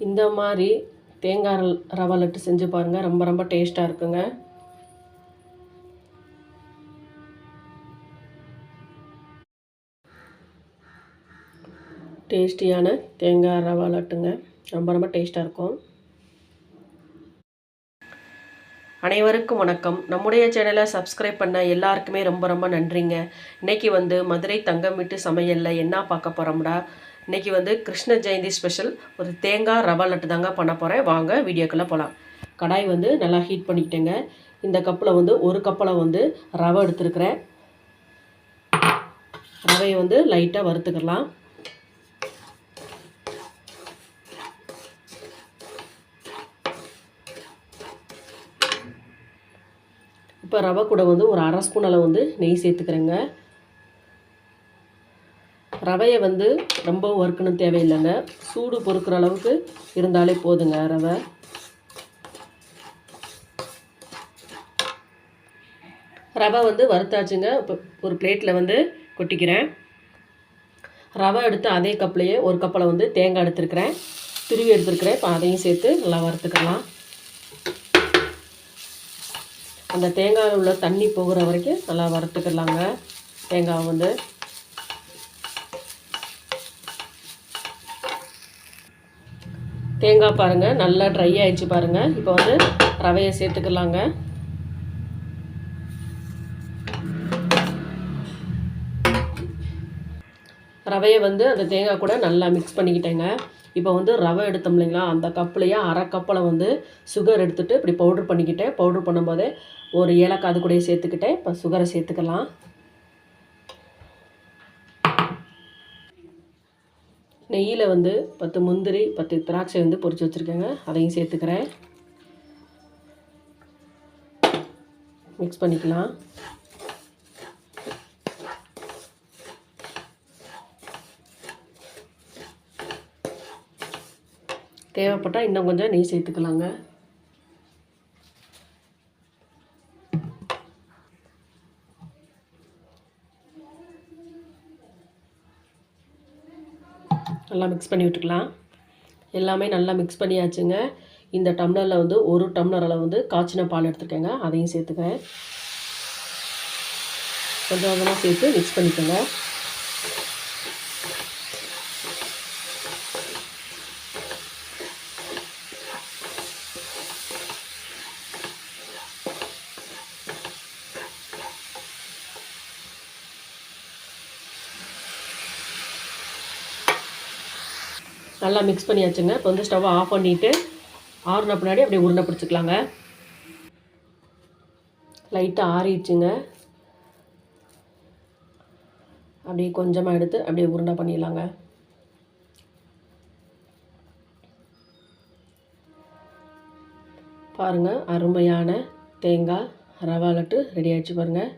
இந்த மாதிரி தேங்காய் ரவா லட்டு செஞ்சு பாருங்கள் ரொம்ப ரொம்ப டேஸ்ட்டாக இருக்குங்க. டேஸ்டியான தேங்காய் ரவா லட்டுங்க. ரொம்ப ரொம்ப டேஸ்ட்டாக இருக்கும். அனைவருக்கும் வணக்கம். நம்முடைய சேனலை சப்ஸ்கிரைப் பண்ண எல்லாருக்குமே ரொம்ப ரொம்ப நன்றிங்க. இன்னைக்கு வந்து மதுரை தங்கம் வீட்டு சமையலில் என்ன பார்க்க போகிறோம்டா இன்றைக்கி வந்து கிருஷ்ண ஜெயந்தி ஸ்பெஷல் ஒரு தேங்காய் ரவா லட்டு தாங்க பண்ண போகிறேன் வாங்க வீடியோக்குள்ளே போகலாம் கடாய் வந்து நல்லா ஹீட் பண்ணிக்கிட்டேங்க. இந்த கப்பில் வந்து ஒரு கப்பில் வந்து ரவை எடுத்துருக்கிறேன். ரவையை வந்து லைட்டாக வறுத்துக்கலாம். இப்போ ரவை கூட வந்து ஒரு அரை ஸ்பூன் அளவு வந்து நெய் சேர்த்துக்கிறேங்க. ரவையை வந்து ரொம்ப வறுக்கணும் தேவையில்லைங்க. சூடு பொறுக்கிற அளவுக்கு இருந்தாலே போதுங்க ரவை. ரவை வந்து வறுத்தாச்சுங்க. இப்போ ஒரு பிளேட்டில் வந்து கொட்டிக்கிறேன். ரவை எடுத்து அதே கப்லேயே ஒரு கப்பில் வந்து தேங்காய் எடுத்துருக்கிறேன். துருவி எடுத்துருக்கிறேன். இப்போ அதையும் சேர்த்து நல்லா வறுத்துக்கலாம். அந்த தேங்காயில் உள்ள தண்ணி போகிற வரைக்கும் நல்லா வறுத்துக்கலாங்க. தேங்காய் வந்து தேங்காய் பாருங்கள் நல்லா ட்ரை ஆகிடுச்சு பாருங்கள் இப்போ வந்து ரவையை சேர்த்துக்கலாங்க. ரவையை வந்து அந்த தேங்காய் கூட நல்லா மிக்ஸ் பண்ணிக்கிட்டேங்க. இப்போ வந்து ரவை எடுத்தோம் இல்லைங்களா? அந்த கப்புலையே அரை கப்பில் வந்து சுகர் எடுத்துகிட்டு இப்படி பவுட்ரு பண்ணிக்கிட்டேன் பவுட்ரு பண்ணும்போதே ஒரு ஏலக்காய் அது சேர்த்துக்கிட்டேன் இப்போ சுகரை சேர்த்துக்கலாம். நெய்யில் வந்து பத்து முந்திரி பத்து திராட்சை வந்து பொறிச்சு வச்சுருக்கேங்க. அதையும் சேர்த்துக்கிறேன். மிக்ஸ் பண்ணிக்கலாம். தேவைப்பட்டால் இன்னும் கொஞ்சம் நெய் சேர்த்துக்கலாங்க. நல்லா மிக்ஸ் பண்ணி விட்டுக்கலாம். எல்லாமே நல்லா மிக்ஸ் பண்ணியாச்சுங்க. இந்த டம்ளரில் வந்து ஒரு டம்ளர் அளவு வந்து காய்ச்சின பால் எடுத்துருக்கேங்க. அதையும் சேர்த்துக்கிறேன். கொஞ்சம் கொஞ்சமாக சேர்த்து மிக்ஸ் பண்ணிக்கோங்க. நல்லா மிக்ஸ் பண்ணியாச்சுங்க. இப்போ வந்து ஸ்டவ்வை ஆஃப் பண்ணிவிட்டு ஆறுன பின்னாடி அப்படியே உருண்டை பிடிச்சிக்கலாங்க. லைட்டாக ஆறிடுச்சுங்க. அப்படியே கொஞ்சமாக எடுத்து அப்படியே உருண்டை பண்ணிடலாங்க. பாருங்கள் அருமையான தேங்காய் ரவா லட்டு ரெடி ஆகிடுச்சு பாருங்கள்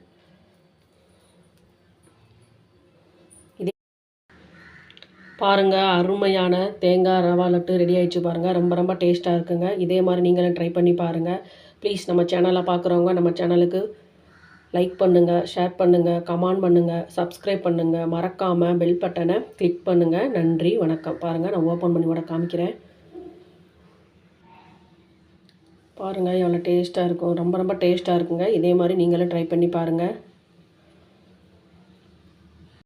பாருங்கள் அருமையான தேங்காய் ரவா லட்டு ரெடி ஆகிடுச்சு பாருங்கள் ரொம்ப ரொம்ப டேஸ்ட்டாக இருக்குங்க. இதே மாதிரி நீங்களும் ட்ரை பண்ணி பாருங்கள் ப்ளீஸ் நம்ம சேனலை பார்க்குறவங்க நம்ம சேனலுக்கு லைக் பண்ணுங்கள் ஷேர் பண்ணுங்கள் கமெண்ட் பண்ணுங்கள் சப்ஸ்கிரைப் பண்ணுங்கள் மறக்காமல் பெல் பட்டனை கிளிக் பண்ணுங்கள் நன்றி வணக்கம். பாருங்கள் நான் ஓப்பன் பண்ணி கூட காமிக்கிறேன். பாருங்கள் எவ்வளோ டேஸ்ட்டாக இருக்கும். ரொம்ப ரொம்ப டேஸ்ட்டாக இருக்குங்க. இதே மாதிரி நீங்களும் ட்ரை பண்ணி பாருங்கள்